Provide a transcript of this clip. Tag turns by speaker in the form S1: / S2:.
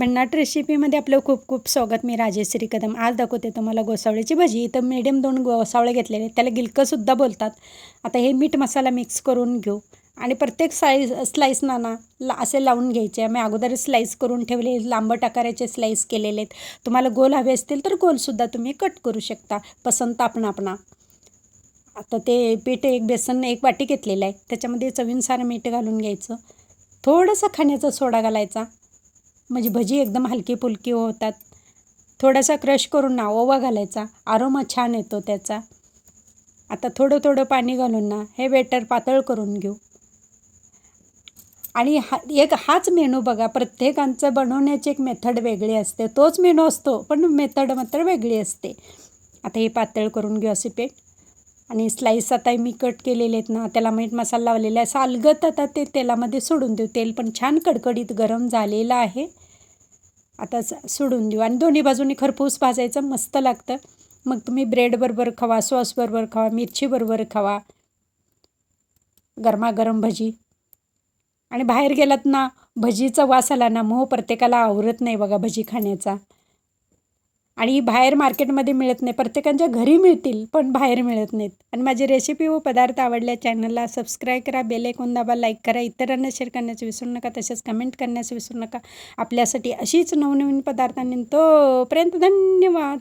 S1: भन्नाट रेसिपीमध्ये आपलं खूप खूप स्वागत. मी राजेश्री कदम आज दाखवते तुम्हाला गोसावळ्याची भजी. तर मिडियम दोन गोसावळे घेतलेले आहेत. त्याला गिलकंसुद्धा बोलतात. आता हे मीठ मसाला मिक्स करून घेऊ. आणि प्रत्येक साईज स्लाईस ना ला असे लावून घ्यायचे. मी अगोदर स्लाईस करून ठेवले. लांबट आकाराचे स्लाईस केलेले आहेत. तुम्हाला गोल हवे असतील तर गोलसुद्धा तुम्ही कट करू शकता. पसंत आपण आपणा. आता ते पीठ एक बेसन एक वाटी घेतलेलं आहे. त्याच्यामध्ये चवीनुसार मीठ घालून घ्यायचं. थोडंसं खाण्याचा सोडा घालायचा. म्हणजे भजी एकदम हलकी फुलकी होतात. थोडासा क्रश करून ना ओवा घालायचा. आरोमा छान येतो त्याचा. आता थोडं थोडं पाणी घालून ना हे बेटर पातळ करून घेऊ. आणि हा एक हाच मेनू बघा. प्रत्येकांचं बनवण्याची एक मेथड वेगळी असते. तोच मेनू असतो पण मेथड मात्र वेगळी असते. आता हे पातळ करून घेऊ असे पेट. आणि स्लाईस आता मी कट केलेले आहेत ना त्याला मीठ मसाला लावलेला आहे. सालगत आता ते तेलामध्ये सोडून देऊ. तेल पण छान कडकडीत गरम झालेलं आहे. आता स- सोडून देऊ. आणि दोन्ही बाजूनी खरपूस भाजायचं मस्त लागतं. मग तुम्ही ब्रेडबरोबर खावा सॉसबरोबर खावा मिरचीबरोबर खावा. गरमागरम भजी. आणि बाहेर गेलात ना भजीचा वास आला ना मोह प्रत्येकाला आवरत नाही बघा भजी खाण्याचा. आणि बाहेर मार्केटमध्ये मिळत नाही. प्रत्येकांच्या घरी मिळतील पण बाहेर मिळत नाहीत. आणि माझी रेसिपी व पदार्थ आवडल्या चॅनलला सबस्क्राईब करा बेल ऐकून दाबा लाईक करा इतरांना शेअर करण्याचं विसरू नका तसेच कमेंट करण्याचं विसरू नका. आपल्यासाठी अशीच नवनवीन पदार्थांनी तोपर्यंत धन्यवाद!